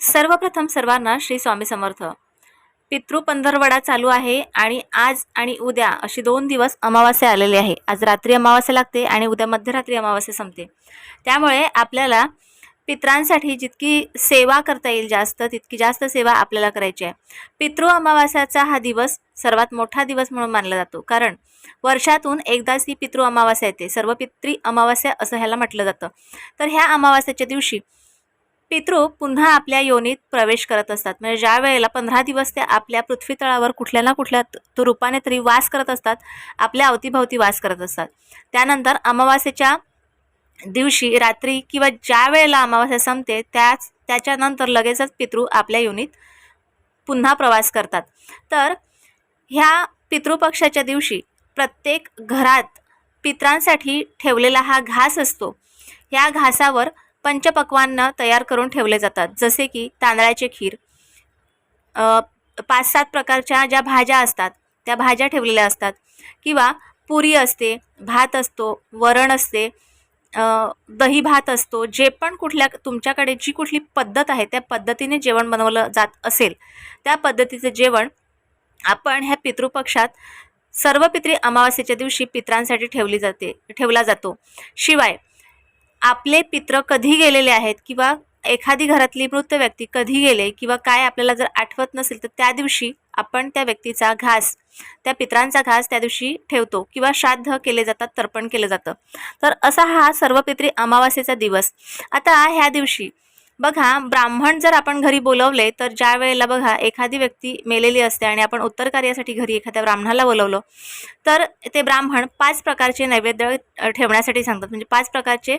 सर्वप्रथम सर्वांना श्री स्वामी समर्थ. पितृ पंधरवडा चालू आहे आणि आज आणि उद्या अशी दोन दिवस अमावास्या आलेली आहे. आज रात्री अमावास्या लागते आणि उद्या मध्यरात्री अमावास्या संपते. त्यामुळे आपल्याला पित्रांसाठी जितकी सेवा करता येईल जास्त तितकी जास्त सेवा आपल्याला करायची आहे. पितृ अमावास्याचा हा दिवस सर्वात मोठा दिवस म्हणून मानला जातो. कारण वर्षातून एकदाच ही पितृ अमावास्या येते. सर्व पित्री अमावास्या असं ह्याला म्हटलं जातं. तर ह्या अमावास्याच्या दिवशी पितृ पुन्हा आपल्या योनीत प्रवेश करत असतात. म्हणजे ज्या वेळेला पंधरा दिवस ते आपल्या पृथ्वीतळावर कुठल्या ना कुठल्या तो रूपाने तरी वास करत असतात आपल्या अवतीभवती वास करत असतात. त्यानंतर अमावास्येच्या दिवशी रात्री किंवा ज्या वेळेला अमावास्या संपते त्याच त्याच्यानंतर लगेचच पितृ आपल्या योनीत पुन्हा प्रवास करतात. तर ह्या पितृपक्षाच्या दिवशी प्रत्येक घरात पित्रांसाठी ठेवलेला हा घास असतो. ह्या घासावर पंचपक्वान्न तयार करून ठेवले जातात. जसे की तांदळाचे खीर. पाच सात प्रकारच्या ज्या भाज्या असतात त्या भाज्या ठेवलेल्या असतात. किंवा पुरी असते भात असतो वरण असते दही भात असतो जे पण कुठल्या तुमच्याकडे जी कुठली पद्धत आहे त्या पद्धतीने जेवण बनवलं जात असेल त्या पद्धतीचं जेवण आपण ह्या पितृपक्षात सर्व पित्री अमावास्येच्या दिवशी पित्रांसाठी ठेवली जाते ठेवला जातो. शिवाय आपले पित्र कधी गेलेले आहेत किंवा एखादी घरातली मृत व्यक्ती कधी गेले किंवा काय आपल्याला जर आठवत नसेल तर त्या दिवशी आपण त्या व्यक्तीचा घास त्या पित्रांचा घास त्या दिवशी ठेवतो किंवा श्राद्ध केले जातात तर्पण केलं जातं. तर असा हा सर्व पित्री अमावास्येचा दिवस. आता ह्या दिवशी बघा ब्राह्मण जर आपण घरी बोलवले तर ज्या वेळेला बघा एखादी व्यक्ती मेलेली असते आणि आपण उत्तर कार्यासाठी घरी एखाद्या ब्राह्मणाला बोलवलं तर ते ब्राह्मण पाच प्रकारचे नैवेद्य ठेवण्यासाठी सांगतात. म्हणजे पाच प्रकारचे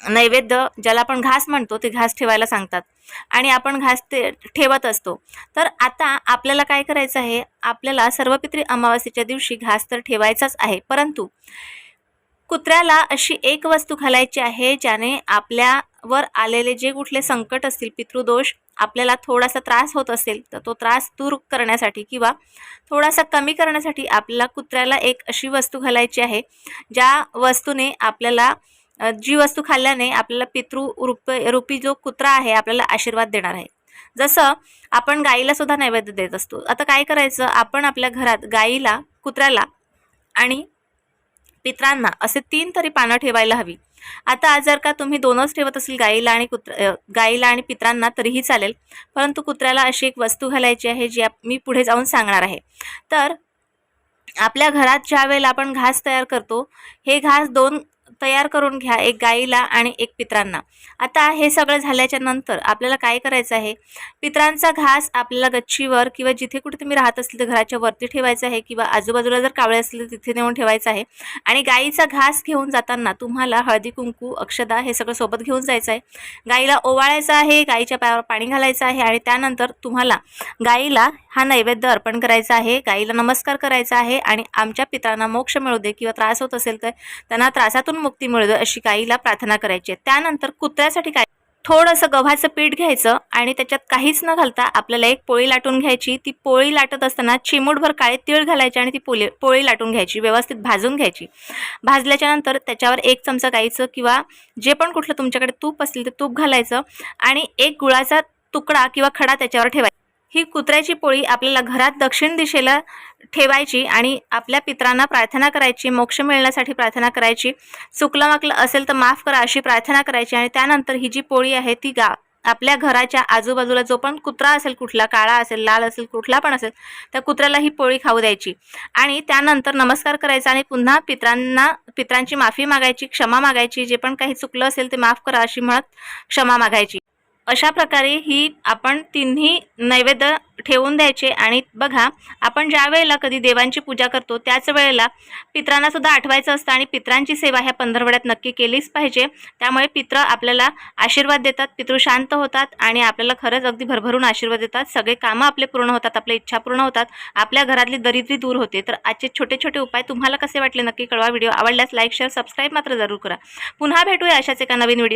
नैवेद्य ज्याला आपण घास म्हणतो ते घास ठेवायला सांगतात. आणि आपण घास ते ठेवत असतो. तर आता आपल्याला काय करायचं आहे? आपल्याला सर्वपित्री अमावास्येच्या दिवशी घास तर ठेवायचाच आहे परंतु कुत्र्याला अशी एक वस्तू घालायची आहे ज्याने आपल्या वर आलेले जे कुठले संकट असतील पितृदोष आपल्याला थोडासा त्रास होत असेल तर तो त्रास दूर करण्यासाठी किंवा थोडासा कमी करण्यासाठी आपल्याला कुत्र्याला एक अशी वस्तू घालायची आहे ज्या वस्तूने आपल्याला जी वस्तू खाल्ल्याने आपल्याला पितृ रूप रूपी जो कुत्रा आहे आपल्याला आशीर्वाद देणार आहे. जसं आपण गाईला सुद्धा नैवेद्य देत असतो. आता काय करायचं? आपण आपल्या घरात गाईला कुत्र्याला आणि पित्रांना असे तीन तरी पानं ठेवायला हवी. आता जर का तुम्ही दोनच ठेवत असेल गाईला आणि कुत्र गाईला आणि पित्रांना तरीही चालेल. परंतु कुत्र्याला अशी एक वस्तू घालायची आहे जी आप- मी पुढे जाऊन सांगणार आहे. तर आपल्या घरात ज्या वेळेला आपण घास तयार करतो हे घास दोन तयार करून घ्या एक गाईला आणि एक पित्रांना. आता हे सगळं झाल्याच्यानंतर आपल्याला काय करायचं आहे? पित्रांचा घास आपल्याला गच्चीवर किंवा जिथे कुठे तुम्ही राहत असतील तर घराच्या वरती ठेवायचं आहे किंवा आजूबाजूला जर कावळे असतील तर तिथे नेऊन ठेवायचं आहे. आणि गाईचा घास घेऊन जाताना तुम्हाला हळदी कुंकू अक्षदा हे सगळं सोबत घेऊन जायचं आहे. गाईला ओवाळायचं आहे गाईच्या पायावर पाणी घालायचं आहे आणि त्यानंतर तुम्हाला गाईला हा नैवेद्य अर्पण करायचा आहे. गाईला नमस्कार करायचा आहे आणि आमच्या पित्रांना मोक्ष मिळू दे किंवा त्रास होत असेल तर त्यांना त्रासातून मुक्ती मिळू अशी गाईला प्रार्थना करायची आहे. त्यानंतर कुत्र्यासाठी काय? थोडंसं गव्हाचं पीठ घ्यायचं आणि त्याच्यात काहीच न घालता आपल्याला एक पोळी लाटून घ्यायची. ती पोळी लाटत असताना चिमूटभर काळे तीळ घालायचे आणि ती पोळी पोळी लाटून घ्यायची व्यवस्थित भाजून घ्यायची. भाजल्याच्या नंतर त्याच्यावर एक चमचा गाईचं किंवा जे पण कुठलं तुमच्याकडे तूप असेल ते तूप घालायचं आणि एक गुळाचा तुकडा किंवा खडा त्याच्यावर ठेवायचा. ही कुत्र्याची पोळी आपल्याला घरात दक्षिण दिशेला ठेवायची आणि आपल्या पित्रांना प्रार्थना करायची मोक्ष मिळण्यासाठी प्रार्थना करायची. चुकलं माकलं असेल तर माफ करा अशी प्रार्थना करायची आणि त्यानंतर ही जी पोळी आहे ती गा आपल्या घराच्या आजूबाजूला जो पण कुत्रा असेल कुठला काळा असेल लाल असेल कुठला पण असेल त्या कुत्र्याला ही पोळी खाऊ द्यायची. आणि त्यानंतर नमस्कार करायचा आणि पुन्हा पित्रांना पित्रांची माफी मागायची क्षमा मागायची जे पण काही चुकलं असेल ते माफ करा अशी म्हणत क्षमा मागायची. अशा प्रकारे ही आपण तिन्ही नैवेद्य ठेवून द्यायचे आणि बघा आपण ज्या वेळेला कधी देवांची पूजा करतो त्याच वेळेला पित्रांना सुद्धा आठवायचं असतं आणि पित्रांची सेवा ह्या पंधरवड्यात नक्की केलीच पाहिजे. त्यामुळे पित्र आपल्याला आशीर्वाद देतात पितृ शांत होतात आणि आपल्याला खरंच अगदी भरभरून आशीर्वाद देतात. सगळे कामं आपले पूर्ण होतात आपल्या इच्छा पूर्ण होतात. आपल्या घरातली दरिद्री दूर होते. तर आजचे छोटे छोटे उपाय तुम्हाला कसे वाटले नक्की कळवा. व्हिडिओ आवडल्यास लाईक शेअर सबस्क्राईब मात्र जरूर करा. पुन्हा भेटूया अशाच एका नवीन व्हिडिओ